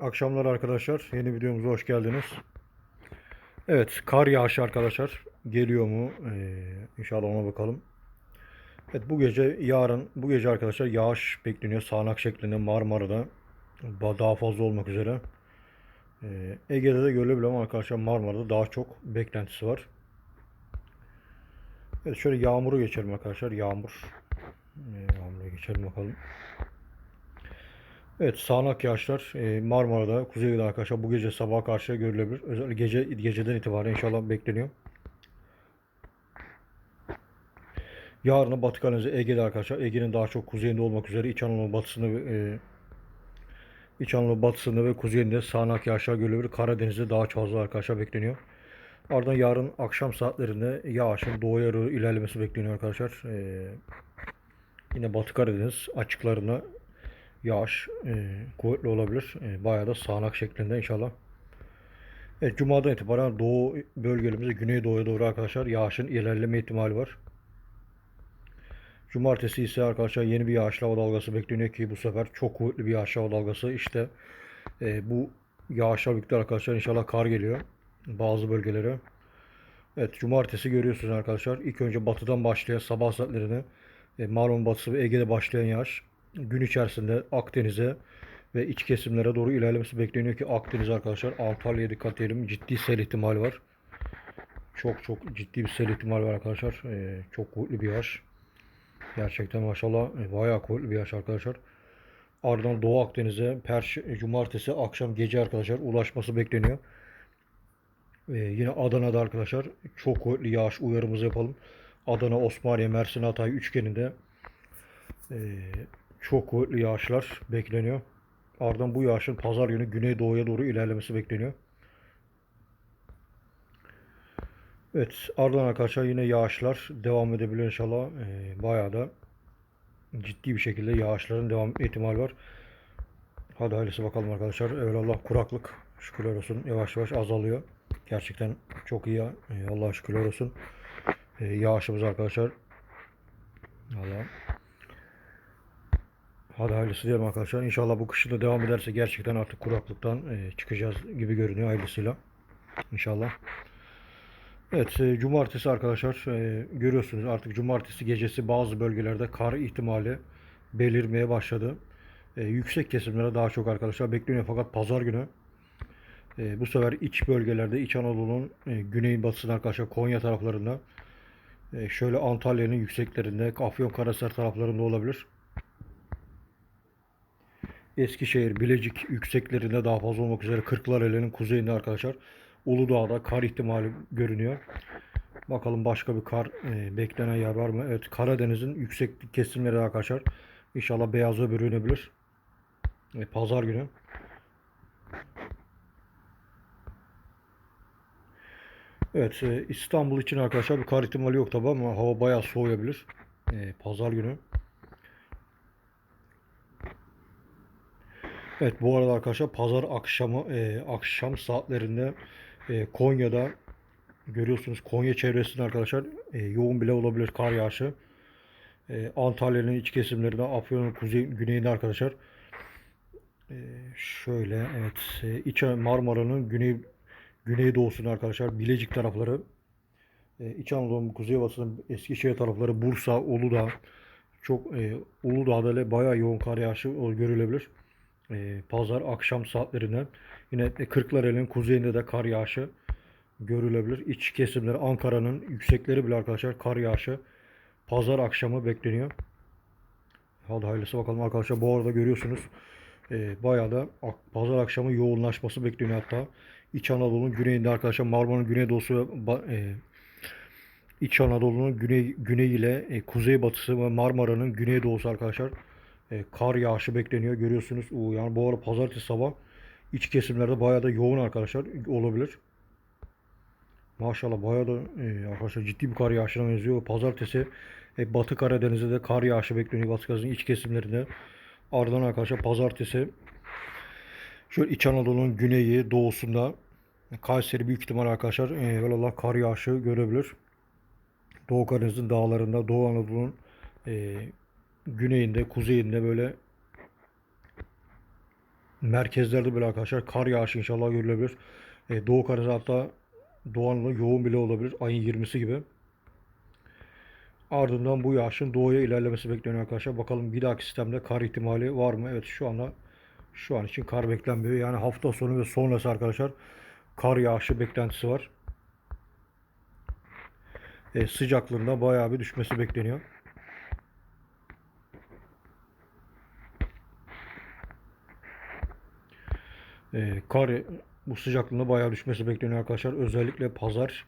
akşamlar arkadaşlar. Yeni videomuza hoş geldiniz. Evet, kar yağışı arkadaşlar. Geliyor mu? Ee, inşallah ona bakalım. Evet, bu gece yarın, bu gece arkadaşlar yağış bekleniyor. Sağanak şeklinde Marmara'da. Daha fazla olmak üzere. Ee, Ege'de de görülebilir ama arkadaşlar Marmara'da daha çok beklentisi var. Evet, şöyle yağmuru geçelim arkadaşlar. Yağmur. Ee, Yağmura geçelim bakalım. Evet, sağanak yağışlar e, Marmara'da, Kuzeydoğu'da arkadaşlar bu gece sabaha karşı görülebilir. Özellikle gece geceden itibaren inşallah bekleniyor. Yarın Batı Karadeniz, Ege'de arkadaşlar. Ege'nin daha çok kuzeyinde olmak üzere İç Anadolu batısında ve e, İç Anadolu batısında ve kuzeyinde sağanak yağışlar görülebilir. Karadeniz'de daha fazla arkadaşlar bekleniyor. Ardından yarın akşam saatlerinde yağışın doğuya ilerlemesi bekleniyor arkadaşlar. E, yine Batı Karadeniz açıklarında yağış e, kuvvetli olabilir. E, bayağı da sağanak şeklinde inşallah. Evet, Cuma'dan itibaren doğu bölgelerimize güneydoğuya doğru arkadaşlar yağışın ilerleme ihtimali var. Cumartesi ise arkadaşlar yeni bir yağışlı hava dalgası bekleniyor ki bu sefer çok kuvvetli bir yağışlı hava dalgası. İşte e, bu yağışla birlikte arkadaşlar inşallah kar geliyor bazı bölgelere. Evet cumartesi görüyorsunuz arkadaşlar. İlk önce batıdan başlayan sabah saatlerine e, Marmara batısı ve Ege'de başlayan yağış gün içerisinde Akdeniz'e ve iç kesimlere doğru ilerlemesi bekleniyor ki Akdeniz arkadaşlar Antalya'ya dikkat edelim. Ciddi sel ihtimali var. Çok çok ciddi bir sel ihtimali var arkadaşlar. E, çok kuvvetli bir yağış. Gerçekten maşallah e, bayağı kuvvetli bir yağış arkadaşlar. Ardından Doğu Akdeniz'e Perş Cumartesi akşam gece arkadaşlar ulaşması bekleniyor. Ee, yine Adana'da arkadaşlar çok kuvvetli yağış uyarımızı yapalım. Adana, Osmaniye, Mersin, Hatay üçgeninde ee, çok kuvvetli yağışlar bekleniyor. Ardından bu yağışın pazar günü güneydoğuya doğru ilerlemesi bekleniyor. Evet ardından arkadaşlar yine yağışlar devam edebilir inşallah. Ee, bayağı da ciddi bir şekilde yağışların devam etme ihtimali var. Hadi hayırlısı bakalım arkadaşlar. Evvelallah kuraklık şükürler olsun yavaş yavaş azalıyor. Gerçekten çok iyi. Ee, Allah'a şükürler olsun. Ee, yağışımız arkadaşlar. Allah. Hadi hayırlısı diyelim arkadaşlar. İnşallah bu kışın da devam ederse gerçekten artık kuraklıktan e, çıkacağız gibi görünüyor hayırlısıyla. İnşallah. Evet, e, cumartesi arkadaşlar e, görüyorsunuz artık cumartesi gecesi bazı bölgelerde kar ihtimali belirmeye başladı. Yüksek kesimlere daha çok arkadaşlar bekleniyor fakat pazar günü bu sefer iç bölgelerde İç Anadolu'nun e, güney batısında arkadaşlar Konya taraflarında şöyle Antalya'nın yükseklerinde Afyonkarahisar taraflarında olabilir. Eskişehir, Bilecik yükseklerinde daha fazla olmak üzere Kırklareli'nin kuzeyinde arkadaşlar Uludağ'da kar ihtimali görünüyor. Bakalım başka bir kar e, beklenen yer var mı? Evet Karadeniz'in yükseklik kesimleri arkadaşlar inşallah beyaza bürünebilir. E, Pazar günü. Evet e, İstanbul için arkadaşlar bir kar ihtimali yok tabi ama hava bayağı soğuyabilir. E, Pazar günü. Evet bu arada arkadaşlar pazar akşamı e, akşam saatlerinde e, Konya'da görüyorsunuz Konya çevresinde arkadaşlar e, yoğun bile olabilir kar yağışı. E, Antalya'nın iç kesimlerinde Afyon'un kuzey güneyinde arkadaşlar. E, şöyle evet e, İç Marmara'nın güney güneydoğusunda arkadaşlar Bilecik tarafları e, İç Anadolu'nun kuzeybatısının Eskişehir tarafları Bursa, Uludağ çok e, Uludağ'da ile bayağı yoğun kar yağışı görülebilir e, pazar akşam saatlerinde yine Kırklareli'nin kuzeyinde de kar yağışı görülebilir. İç kesimleri Ankara'nın yüksekleri bile arkadaşlar kar yağışı pazar akşamı bekleniyor. Hadi hayırlısı bakalım arkadaşlar. Bu arada görüyorsunuz e, bayağı da pazar akşamı yoğunlaşması bekleniyor hatta. İç Anadolu'nun güneyinde arkadaşlar Marmara'nın güneydoğusu ve e, İç Anadolu'nun güney güney ile e, kuzeybatısı ve Marmara'nın güneydoğusu arkadaşlar e, kar yağışı bekleniyor. Görüyorsunuz. O, yani bu arada pazartesi sabah iç kesimlerde bayağı da yoğun arkadaşlar olabilir. Maşallah bayağı da e, arkadaşlar ciddi bir kar yağışına benziyor. Pazartesi e, Batı Karadeniz'de de kar yağışı bekleniyor. Batı Karadeniz'in iç kesimlerinde. Ardından arkadaşlar pazartesi şöyle İç Anadolu'nun güneyi, doğusunda Kayseri büyük ihtimal arkadaşlar e, vallahi kar yağışı görebilir. Doğu Karadeniz'in dağlarında, Doğu Anadolu'nun e, güneyinde, kuzeyinde böyle merkezlerde bile arkadaşlar kar yağışı inşallah görülebilir. E, Doğu Karadeniz hatta Doğu Anadolu yoğun bile olabilir. Ayın 20'si gibi. Ardından bu yağışın doğuya ilerlemesi bekleniyor arkadaşlar. Bakalım bir dahaki sistemde kar ihtimali var mı? Evet şu anda şu an için kar beklenmiyor. Yani hafta sonu ve sonrası arkadaşlar kar yağışı beklentisi var. E, sıcaklığında bayağı bir düşmesi bekleniyor. E, kar bu sıcaklığında bayağı düşmesi bekleniyor arkadaşlar. Özellikle pazar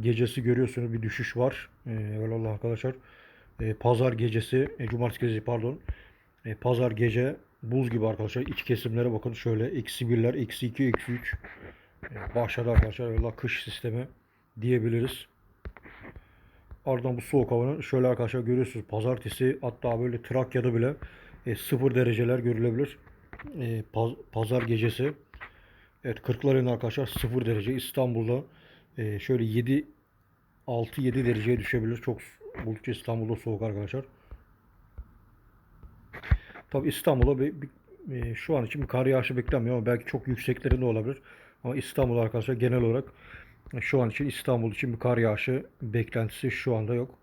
gecesi görüyorsunuz bir düşüş var. Eyvallah arkadaşlar. E, pazar gecesi, e, cumartesi gecesi pardon. E, pazar gece buz gibi arkadaşlar. İç kesimlere bakın şöyle eksi birler, eksi iki, eksi üç. E, başladı arkadaşlar. Eyvallah kış sistemi diyebiliriz. Ardından bu soğuk havanın şöyle arkadaşlar görüyorsunuz pazartesi hatta böyle Trakya'da bile e, sıfır dereceler görülebilir. E, paz- pazar gecesi. Evet Kırklareli'nin arkadaşlar 0 derece. İstanbul'da e, şöyle 7 6-7 dereceye düşebilir. Çok buldukça İstanbul'da soğuk arkadaşlar. Tabi İstanbul'da bir, bir- e, şu an için bir kar yağışı beklenmiyor ama belki çok yükseklerinde olabilir. Ama İstanbul arkadaşlar genel olarak e, şu an için İstanbul için bir kar yağışı beklentisi şu anda yok.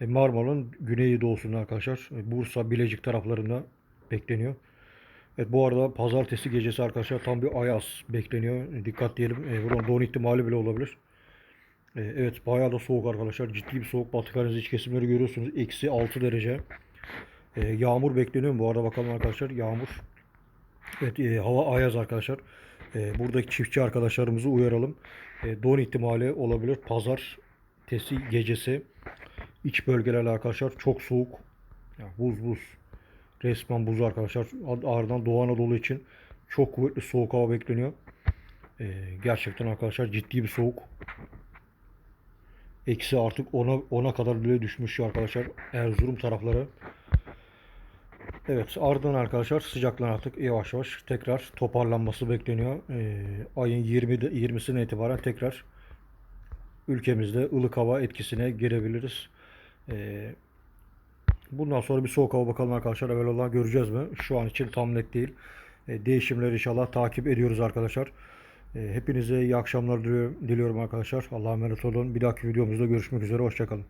E, Marmara'nın güneyi doğusunda arkadaşlar e, Bursa, Bilecik taraflarında bekleniyor. Evet bu arada pazartesi gecesi arkadaşlar tam bir ayaz bekleniyor. Dikkat diyelim. E, buradan don ihtimali bile olabilir. E, evet bayağı da soğuk arkadaşlar. Ciddi bir soğuk. Batı Karadeniz iç kesimleri görüyorsunuz. Eksi 6 derece. E, yağmur bekleniyor mu? Bu arada bakalım arkadaşlar. Yağmur. Evet e, hava ayaz arkadaşlar. E, buradaki çiftçi arkadaşlarımızı uyaralım. E, don ihtimali olabilir. Pazar tesi gecesi. İç bölgelerle arkadaşlar çok soğuk. Ya, buz buz. Resmen buz arkadaşlar. Ardından Doğu Anadolu için çok kuvvetli soğuk hava bekleniyor. Ee, gerçekten arkadaşlar ciddi bir soğuk. Eksi artık ona ona kadar bile düşmüş arkadaşlar Erzurum tarafları. Evet ardından arkadaşlar sıcaklar artık yavaş yavaş tekrar toparlanması bekleniyor. Ee, ayın 20 20'sine itibaren tekrar ülkemizde ılık hava etkisine girebiliriz. Ee, Bundan sonra bir soğuk hava bakalım arkadaşlar. Evvelallah göreceğiz mi? Şu an için tam net değil. E, değişimleri inşallah takip ediyoruz arkadaşlar. E, hepinize iyi akşamlar diliyorum arkadaşlar. Allah'a emanet olun. Bir dahaki videomuzda görüşmek üzere. Hoşçakalın.